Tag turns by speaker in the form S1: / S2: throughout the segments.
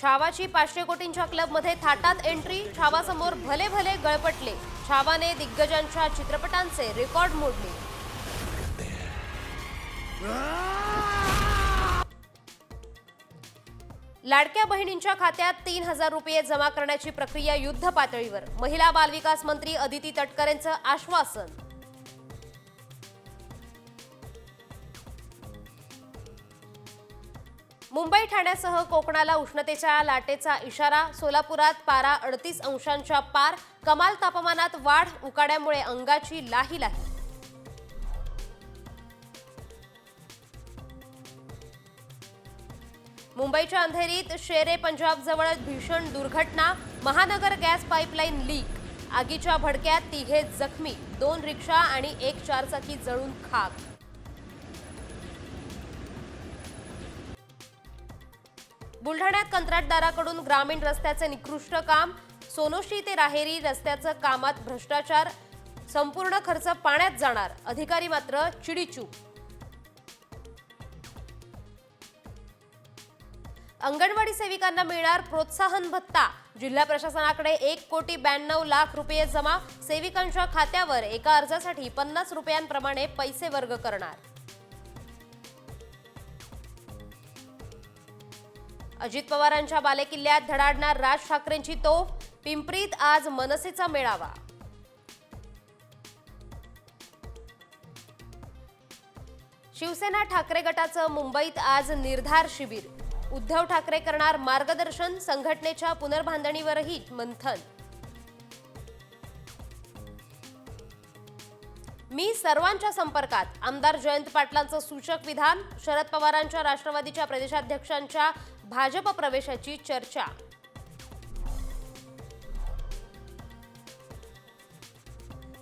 S1: छावाची पाचशे कोटींच्या क्लबमध्ये थाटात एंट्री. छावासमोर भले भले गळपटले. छावाने दिग्गजांच्या चित्रपटांचे रेकॉर्ड मोडले. लाडक्या बहिणींच्या खात्यात तीन हजार रुपये जमा करण्याची प्रक्रिया युद्ध पातळीवर. महिला बालविकास मंत्री अदिती तटकरेंचं आश्वासन. मुंबई ठाण्यासह कोकणाला उष्णतेच्या लाटेचा इशारा सोलापुरात पारा अडतीस अंशांच्या पार कमाल तापमानात वाढ उकाड्यामुळे अंगाची लाही लाही मुंबईच्या अंधेरीत शेरे पंजाब जवळ भीषण दुर्घटना महानगर गॅस पाईपलाईन लीक आगीच्या भडक्यात तिघे जखमी दोन रिक्षा आणि एक चारचाकी जळून खाक बुलढाण्यात कंत्राटदाराकडून ग्रामीण रस्त्याचे निकृष्ट काम सोनोशी ते राहेरी रस्त्याचं कामात भ्रष्टाचार संपूर्ण खर्च पाण्यात जाणार अधिकारी मात्र चिडीचूप. अंगणवाडी सेविकांना मिळणार प्रोत्साहन भत्ता. जिल्हा प्रशासनाकडे एक कोटी ब्याण्णव लाख रुपये जमा. सेविकांच्या खात्यावर एका अर्जासाठी पन्नास रुपयांप्रमाणे पैसे वर्ग करणार. अजित पवारांच्या बालेकिल्ल्यात धडाडणार राज ठाकरेंची तोफ पिंपरीत आज मनसेचा मेळावा. शिवसेना ठाकरे गटाचं मुंबईत आज निर्धार शिबिर. उद्धव ठाकरे करणार मार्गदर्शन संघटनेच्या पुनर्बांधणीवरही मंथन. मी सर्वांच्या संपर्कात आमदार जयंत पाटलांचं सूचक विधान शरद पवारांच्या राष्ट्रवादीच्या प्रदेशाध्यक्षांच्या भाजप प्रवेशाची चर्चा.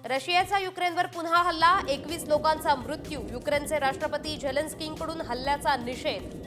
S1: रशियाचा युक्रेनवर पुन्हा हल्ला एकवीस लोकांचा मृत्यू युक्रेनचे राष्ट्रपती झेलेन्स्कींकडून हल्ल्याचा निषेध.